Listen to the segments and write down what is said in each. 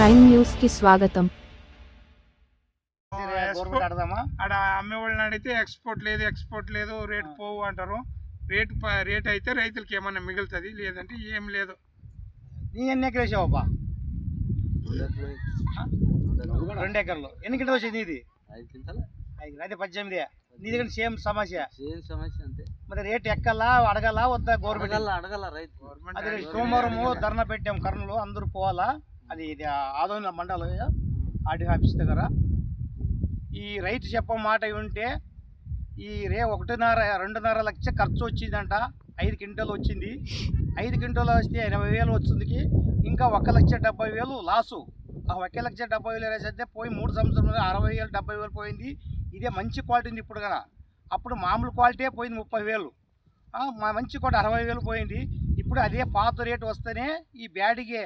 Nine న్యూస్కి స్వాగతం ఆడ అమ్మే వాళ్ళని అడిగితే ఎక్స్పోర్ట్ లేదు ఎక్స్పోర్ట్ లేదు రేట్ పోవు అంటారు. రేట్ రేట్ అయితే రైతులకి ఏమన్నా మిగులుతుంది లేదంటే ఏం లేదు. నీ ఎన్ని ఎకరం వేసావబ్బా రెండు ఎకర్లు. ఎన్ని గింటలు వచ్చింది నీది? అయితే పద్దెనిమిది. నీ దగ్గర సేమ్ సమస్య. సేమ్ సమస్య అంతే. మరి రేట్ ఎక్కలా అడగలా వద్దా గవర్నమెంట్? అడగల రైతు గవర్నమెంట్ సోమవారము ధర్నా పెట్టాం కర్నూలు అందరూ పోవాలా? అది ఇది ఆదోన మండలం ఆర్డీ ఆఫీస్ దగ్గర. ఈ రైతు చెప్ప మాట ఉంటే ఈ రే ఒకటిన్నర రెండున్నర లక్ష ఖర్చు వచ్చిందంట. ఐదు క్వింటాలు వచ్చింది. ఐదు క్వింటాలు వస్తే ఎనభై వేలు వచ్చిందికి ఇంకా ఒక లక్ష డెబ్బై వేలు లాసు. ఆ ఒక లక్ష డెబ్బై వేలు వేసేస్తే పోయి మూడు సంవత్సరంలో అరవై వేలు డెబ్బై వేలు పోయింది. ఇదే మంచి క్వాలిటీ ఉంది ఇప్పుడు కదా. అప్పుడు మామూలు క్వాలిటీ పోయింది ముప్పై వేలు. మా మంచి కూడా అరవై వేలు పోయింది. ఇప్పుడు అదే పాత రేటు వస్తేనే ఈ బ్యాడిగే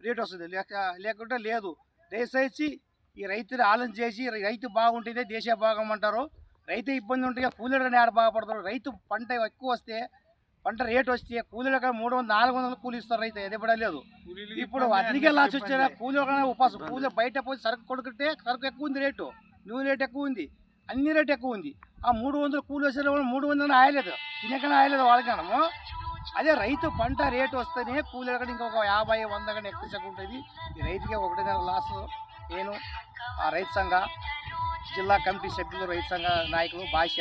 రేట్ వస్తుంది. లేక లేకుంటే లేదు. దయచేసి ఈ రైతుని ఆలోచన చేసి రైతు బాగుంటేనే దేశ బాగమంటారు రైతు ఇబ్బంది ఉంటే కూలీలని ఆడ బాగుపడతారు. రైతు పంట ఎక్కువ వస్తే పంట రేటు వస్తే కూలీలకు మూడు వందలు నాలుగు వందలు కూలి ఇస్తారు రైతు. ఎదపడలేదు కూలీలకి ఇప్పుడు అదికే లాస్ ఇబ్బంది. కూలీలకనే ఉపాసం. కూలి బయట పోయి సరుకు కొడుకుంటే సరుకు ఎక్కువ ఉంది రేటు. నూనె రేటు ఎక్కువ ఉంది. అన్ని రేటు ఎక్కువ ఉంది. ఆ మూడు వందలు కూలి వచ్చే వాళ్ళు మూడు వందలు ఆయలేదు. తినకనే ఆయలేదు వాళ్ళకనము అదే రైతు పంట రేటు వస్తేనే కూలీలకని ఇంకొక యాభై వంద కానీ ఎక్కువ శాతం ఉంటుంది. ఈ రైతుకి ఒకటిన్నర లాస్ నేను ఆ రైతు సంఘ జిల్లా కమిటీ సభ్యులు రైతు సంఘ నాయకులు భాష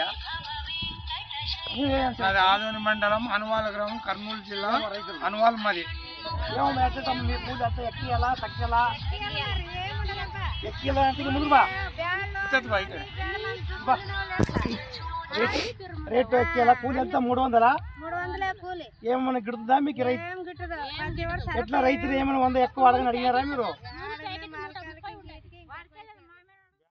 అది ఆదోని మండలం అనువాల గ్రామం కర్నూలు జిల్లా రైతులు. అనువాల్ ఎక్కడ మీ పూజ ఎక్కియాలా తక్కియాలా? ఎక్కియాలా అంటే ముందు బా. ఇత్తది బైక్ బా. రేటు రేటు ఎక్కియాలా కూలి ఎంత మూడు వందలా? ఏమన్నా గిడుతుందా మీకు రైతు? ఎట్లా రైతులు ఏమైనా వంద ఎక్కువ అడగని అడిగారా మీరు?